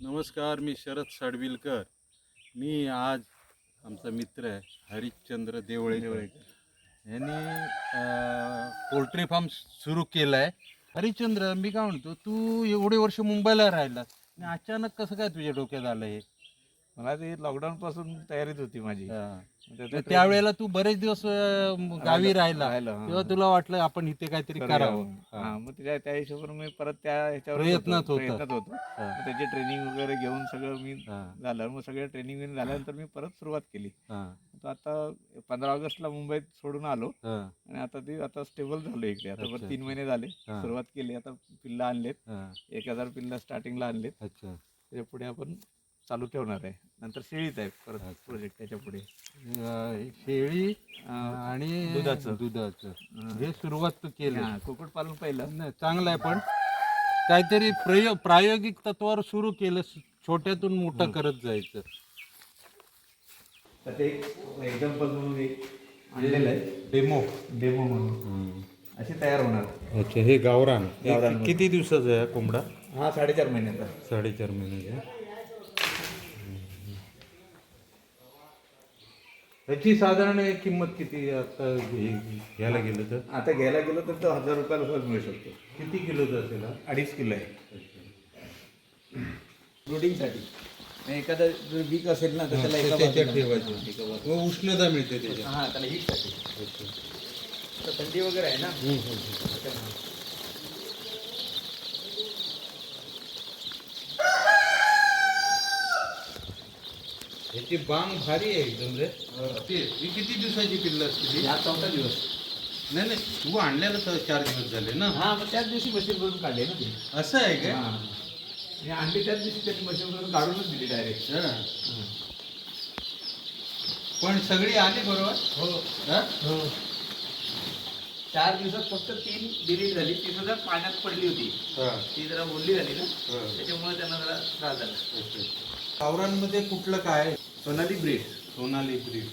नमस्कार मी शरद साडविलकर. मी आज आमचा मित्र आहे हरिश्चंद्र देवळे यांनी अं, पोल्ट्री फार्म सुरू केलं आहे हरिश्चंद्र मी काय म्हणतो तू एवढे वर्ष मुंबईला राहिला आणि अचानक कसं काय तुझ्या डोक्यात आलं हे? मला ते लॉकडाऊन पासून तयारीच होती माझी तर त्यावेळेला तू बरेच दिवस अं, गावी राहिला राहिलो, हा. तेव्हा तुला वाटलं आपण इथे काहीतरी. करावं हा, हा. मग त्या त्या हिशोबाने मी परत त्या ह्याच्यावर प्रयत्नात होता. प्रयत्नात होतो हा. मग त्याची ट्रेनिंग वगैरे घेऊन सगळं मी हा. झालं मग सगळं ट्रेनिंग झाल्यानंतर मी परत सुरुवात केली हा. तर आता पंधरा ऑगस्टला मुंबईत सोडून आलो हा. आणि आता ते आता स्टेबल झालो इकडे आता अच्छा, तीन अच्छा. महिने झाले हा. सुरुवात केली आता पिल्ला आणलेत हा. एक हजार पिल्ला स्टार्टिंगला आणलेत अच्छा त्याच्या पुढे आपण चालू ठेवणार आहे. नंतर शेळीच आहे परत. प्रोजेक्ट त्याच्या पुढे अं, शेळी आणि दुधाचं. दुधाचं. हा. सुरुवात तू केली. हा, कुक्कुटपालन पहिलं. नाही चांगलं आहे पण काहीतरी प्रयोग प्रायोगिक तत्वावर सुरू केलं छोट्यातून मोठं करत जायचं. तर ते एक एक्झाम्पल म्हणून एक आणलेलं आहे. डेमो. डेमो म्हणून. असे तयार होणार. अच्छा हे गावरान. हे किती दिवसाचा आहे कोंबडा? हा साडेचार महिन्याचा. साडेचार महिन्याचा ह्याची साधारण किंमत किती आता घे- घ्यायला गेलं तर? आता घ्यायला गेलो तर तो हजार रुपयाला सहज मिळू शकतो. किती किलोचा असेल हा? अडीच किलो आहे. ब्रुडिंगसाठी आणि एखादा जर वीक असेल ना तर त्याला एका त्याच्यात बाजूला- ठेवायचं. हा, एका बाजूला. व उष्णता मिळते त्याच्यात. हा त्याला हीटसाठी तर थंडी वगैरे आहे ना? त्याच्यामुळे. ह्याची बांग भारी आहे एकदम रे. ते ही किती दिवसाची पिल्ल असते ती? हा चौथा दिवस. नाही नाही तू आणल्याला तर चार दिवस झाले ना. हा मग त्याच दिवशी मशीन करून काढले ना ते. असं आहे काय हा. आणि अंडी त्याच दिवशी त्यांनी मशीन करून काढूनच दिली डायरेक्ट हा. पण सगळी आली बरोबर? हो. हा? चार दिवसात फक्त तीन डिलीट झाली. ती सुद्धा पाण्यात पडली होती. हा. ती जरा बोलली झाली ना. हा. त्याच्यामुळे त्यांना जरा त्रास झाला. गावरांमध्ये कुठलं काय? सोनाली ब्रीड. सोनाली ब्रीड.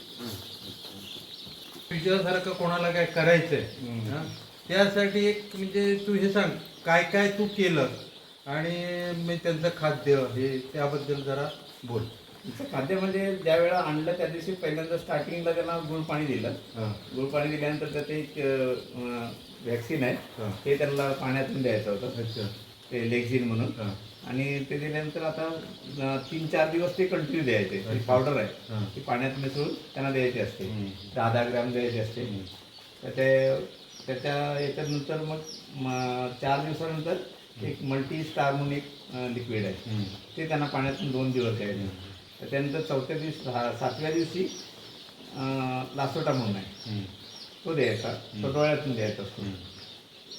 तुझ्यासारखं कोणाला काय करायचंय? हा? त्यासाठी एक म्हणजे तू हे सांग काय काय तू केलं आणि मी त्यांचं खाद्य हे त्याबद्दल जरा बोल. खाद्य म्हणजे ज्या वेळा आणलं त्या दिवशी पहिल्यांदा स्टार्टिंगला त्यांना गुळ पाणी दिलं. हा. गुळ पाणी दिल्यानंतर त्यात एक व्हॅक्सिन आहे. हा. ते त्यांना पाण्यातून द्यायचं होतं. अच्छा. ते लेक्झिन म्हणून. आणि ते दिल्यानंतर आता तीन चार दिवस ते कंटिन्यू द्यायचे पावडर आहे. ती पाण्यात मिसळून त्यांना द्यायची असते. दहा दहा ग्रॅम द्यायची असते. तर ते त्याच्या याच्यानंतर मग चार दिवसानंतर एक मल्टी स्टार म्हणून एक लिक्विड आहे. ते त्यांना पाण्यातून दोन दिवस द्यायचे तर त्यानंतर चौथ्या दिवशी सहा- सातव्या दिवशी लासोटा म्हणून आहे. तो द्यायचा तो डोळ्यातून द्यायचा असतो.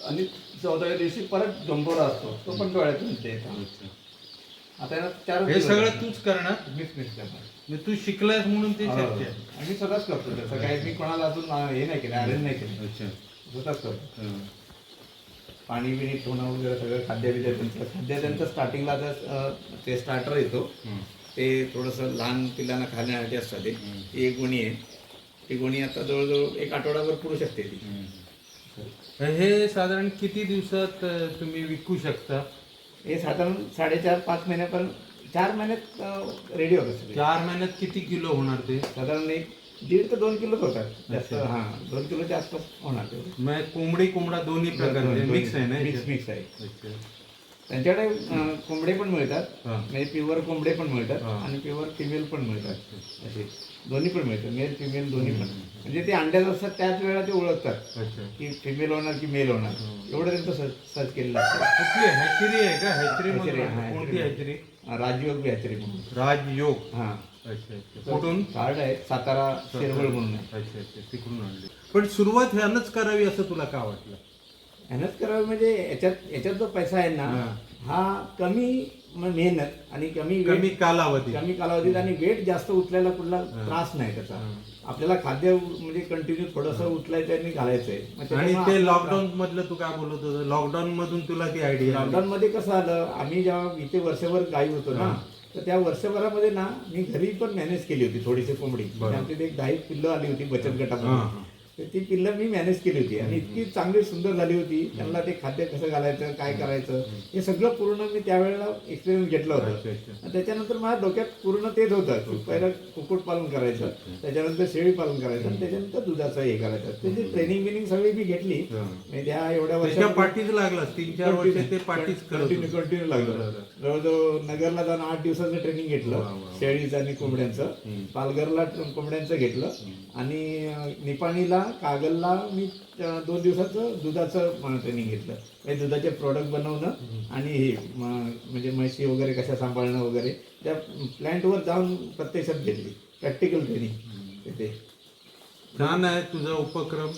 आणि चौदाव्या दिवशी परत जंबोरा असतो. तो पण डोळ्यातून द्यायचा. आता चार हे सगळं तूच करणार? मिक्स मिक्स करणार. म्हणजे तू शिकलायस म्हणून ते शक्य आहे. आणि स्वतःच करतो त्याचं. काही मी कोणाला अजून अं, हे नाही केलं अरेंज नाही केलं. अच्छा. स्वतःच करतो. हा. पाणी बिणी ठेवणं वगैरे सगळं खाद्य बिद्य त्यांचं. खाद्य त्यांचं स्टार्टिंगला अं, ते स्टार्टर येतो. ते थोडंसं लहान पिल्लांना खाण्यासाठी असतं ते. एक गोणी आहे. ती गोणी आता जवळजवळ एक आठवडाभर पुरू शकते ती. हे. साधारण किती दिवसात तुम्ही विकू शकता? हे साधारण साडेचार पाच महिन्यापर्यंत चार महिन्यात रेडी होतं चार महिन्यात किती किलो होणार ते? साधारण एक दीड ते दोन किलोच होतात. जास्त. हां दोन किलोच्या आसपास होणार तेवढे मग कोंबडी कोंबडा दोन्ही प्रकारचे मिक्स आहे ना मिक्स? मिक्स आहे. अच्छा. त्यांच्याकडे कोंबडे पण मिळतात. म्हणजे प्युअर कोंबडे पण मिळतात. आणि प्युअर फिमेल पण मिळतात. असे. दोन्ही पण मिळतात. मेल फिमेल दोन्ही पण. म्हणजे ते अंड्यात असतात त्याच वेळेला ते ओळखतात. अच्छा. की फिमेल होणार की मेल होणार. एवढं त्यांचं सर्च सर्च केलेलं असतं? Hatchery hatchery hatchery, hatchery. Hatchery? राजयोग बॅचरी म्हणून. राजयोग. हां. कुठून? कार्ड आहे. सातारा शिरवळ म्हणून पण सुरुवात ह्यानंच करावी असं तुला का वाटलं? मेहनत करावी म्हणजे याच्यात याच्यात जो पैसा आहे ना हा. कमी मेहनत आणि कमी कमी कालावधी कमी कालावधीत आणि वेट जास्त उचलायला कुठला त्रास नाही त्याचा. आपल्याला खाद्य म्हणजे कंटिन्यू थोडंसं उचलायचं आणि घालायचंय. आणि ते लॉकडाऊन मधलं तू काय बोलत होतं? लॉकडाऊन मधून तुला ती आयडिया लॉकडाऊन मध्ये कसं आलं? आम्ही जेव्हा इथे वर्षभर गाई होतो ना तर त्या वर्षभरामध्ये ना मी घरी पण मॅनेज केली होती थोडीशी कोंबडी. आमची एक दहा पिल्लं आली होती बचत गटामध्ये. तर ती पिल्लं मी मॅनेज केली होती. आणि इतकी चांगली सुंदर झाली होती. त्यांना ते खाद्य कसं घालायचं काय करायचं हे सगळं पूर्ण मी त्यावेळेला एक्सपिरियन्स घेतलं होतं. त्याच्यानंतर माझ्या डोक्यात पूर्ण तेच होतं की पहिलं कुक्कुटपालन करायचं त्याच्यानंतर शेळी पालन करायचं आणि त्याच्यानंतर दुधाचं हे करायचं. त्याची ट्रेनिंग बिनिंग सगळी मी घेतली. त्या एवढ्या वर्षात पाठीच लागला तीन चार वर्ष ते पाठीच कंटिन्यू. कंटिन्यू लागलं. जवळजवळ नगरला जाऊन आठ दिवसाचं ट्रेनिंग घेतलं. शेळीचं आणि कोंबड्यांचं. पालघरला कोंबड्यांचं घेतलं. आणि निपाणीला कागलला मी दोन दिवसाचं दुधाचं ट्रेनिंग घेतलं. म्हणजे दुधाचे प्रोडक्ट बनवणं आणि हे म- म्हणजे म्हशी वगैरे कशा सांभाळणं वगैरे त्या प्लॅन्टवर जाऊन प्रत्यक्षात घेतली. प्रॅक्टिकल ट्रेनिंग तिथे. छान आहे तुझा उपक्रम.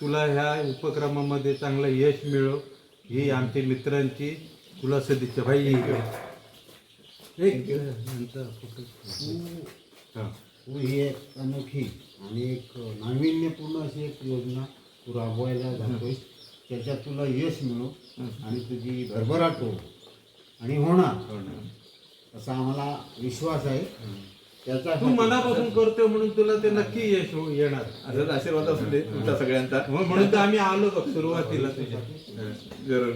तुला ह्या उपक्रमामध्ये चांगलं यश मिळो ही आमच्या मित्रांची तुला सदिच्छा. भाई. हा. तू ही एक अनोखी आणि एक नाविन्यपूर्ण अशी एक योजना तू राबवायला जातोय त्याच्यात तुला यश मिळो आणि तुझी भरभराट हो आणि होणार. हो ना. असा आम्हाला विश्वास आहे. त्याचा तू मनापासून करतोय म्हणून तुला ते नक्की यश हो- येणार. असंच आशीर्वाद असू दे तुमचा सगळ्यांचा. मग म्हणून तर आम्ही आलो बघ सुरुवातीला तुझ्या. जरूर.